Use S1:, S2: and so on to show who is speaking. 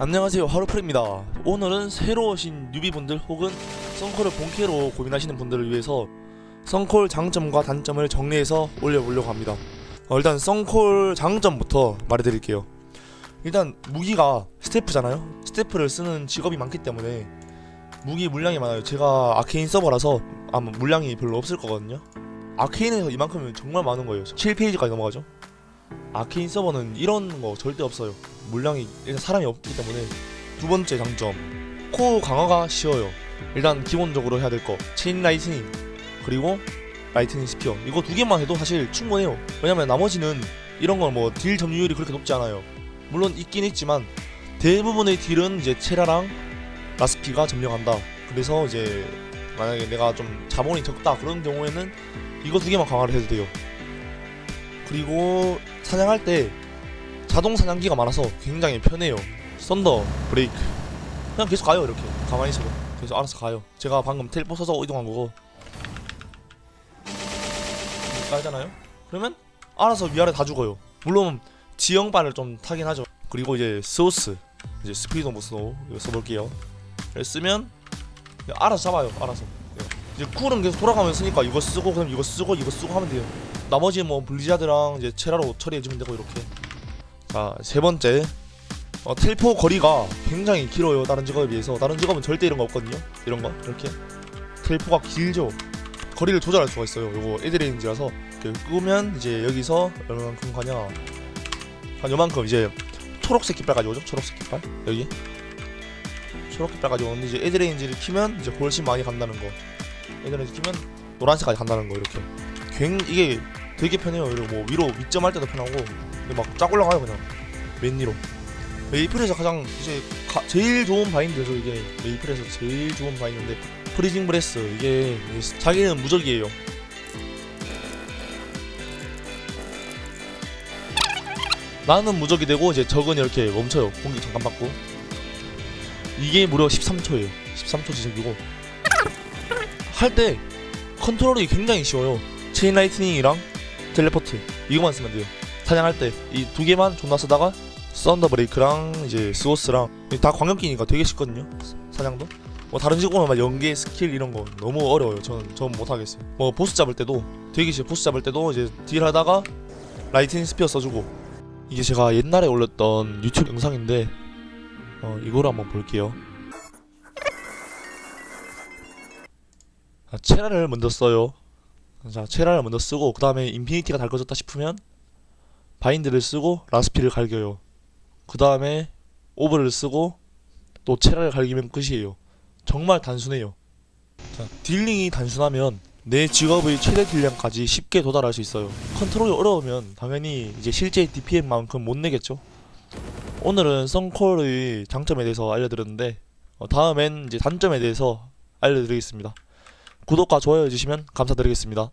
S1: 안녕하세요 하루프입니다. 오늘은 새로 오신 뉴비분들 혹은 썬콜을 본캐로 고민하시는 분들을 위해서 썬콜 장점과 단점을 정리해서 올려보려고 합니다. 어, 일단 썬콜 장점부터 말해드릴게요. 일단 무기가 스태프잖아요? 스태프를 쓰는 직업이 많기 때문에 무기 물량이 많아요. 제가 아케인 서버라서 아마 물량이 별로 없을 거거든요. 아케인에서 이만큼은 정말 많은 거예요. 7페이지까지 넘어가죠 아케인 서버는 이런 거 절대 없어요. 물량이 일단 사람이 없기 때문에 두 번째 장점 코어 강화가 쉬워요. 일단 기본적으로 해야 될 거 체인 라이트닝 그리고 라이트닝 스피어. 이거 두 개만 해도 사실 충분해요. 왜냐면 나머지는 이런 건 뭐 딜 점유율이 그렇게 높지 않아요. 물론 있긴 있지만 대부분의 딜은 이제 체라랑 라스피가 점령한다. 그래서 이제 만약에 내가 좀 자본이 적다 그런 경우에는 이거 두 개만 강화를 해도 돼요 그리고 사냥할 때 자동 사냥기가 많아서 굉장히 편해요. 썬더 브레이크 그냥 계속 가요 이렇게 가만히 있어도 계속 알아서 가요. 제가 방금 텔포 써서 이동한 거고 깔잖아요. 그러면 알아서 위아래 다 죽어요. 물론 지형발을 좀 타긴 하죠. 그리고 이제 소스 이제 스피드 오브 스노우 이거 써볼게요. 쓰면 알아서 잡아요. 알아서 이제 쿨은 계속 돌아가면서 쓰니까 이거 쓰고 그럼 이거 쓰고 이거 쓰고 하면 돼요. 나머지 뭐 블리자드랑 이제 체라로 처리해주면 되고 이렇게. 자 세 번째. 어, 텔포 거리가 굉장히 길어요 다른 직업에 비해서. 다른 직업은 절대 이런 거 없거든요 이런 거. 이렇게. 텔포가 길죠. 거리를 조절할 수가 있어요. 요거 에드레인지라서. 끄면 이제 여기서 얼마만큼 가냐. 한 요만큼. 이제 초록색 깃발까지 오죠? 초록색 깃발? 여기. 초록 깃발까지 오는데 이제 에드레인지를 키면 이제 훨씬 많이 간다는 거 에드레인지 키면 노란색까지 간다는 거 이렇게. 굉 이게 되게 편해요. 그리고 뭐 위로 밑점 할 때도 편하고. 근데 막 쫙 올라가요 그냥. 맨 위로. 메이플에서 가장 이제 가, 제일 좋은 바인드죠 이게. 메이플에서 제일 좋은 바인드인데 프리징 브레스. 이게 자기는 무적이에요. 나는 무적이 되고 이제 적은 이렇게 멈춰요. 공격 잠깐 받고. 이게 무려 13초예요. 13초 지속이고 할 때 컨트롤이 굉장히 쉬워요. 체인 라이트닝이랑 텔레포트 이거만 쓰면 돼요. 사냥할 때 이 두 개만 존나 쓰다가 썬더 브레이크랑 이제 스워스랑 다 광역기니까 되게 쉽거든요. 사냥도. 뭐 다른 직업은 막 연계 스킬 이런 거 너무 어려워요. 저는 전 못하겠어요. 뭐 보스 잡을 때도 되게 쉬워 보스 잡을 때도 이제 딜 하다가 라이트닝 스피어 써주고. 이게 제가 옛날에 올렸던 유튜브 영상인데 어 이거를 한번 볼게요 체라를 먼저 써요 자, 체라를 먼저 쓰고 그 다음에 인피니티가 달궈졌다 싶으면 바인드를 쓰고 라스피를 갈겨요. 그 다음에 오브를 쓰고 또 체라를 갈기면 끝이에요. 정말 단순해요. 자, 딜링이 단순하면 내 직업의 최대 딜량까지 쉽게 도달할 수 있어요. 컨트롤이 어려우면 당연히 이제 실제 DPM만큼 못 내겠죠. 오늘은 썬콜의 장점에 대해서 알려드렸는데 어, 다음엔 이제 단점에 대해서 알려드리겠습니다. 구독과 좋아요 해주시면 감사드리겠습니다.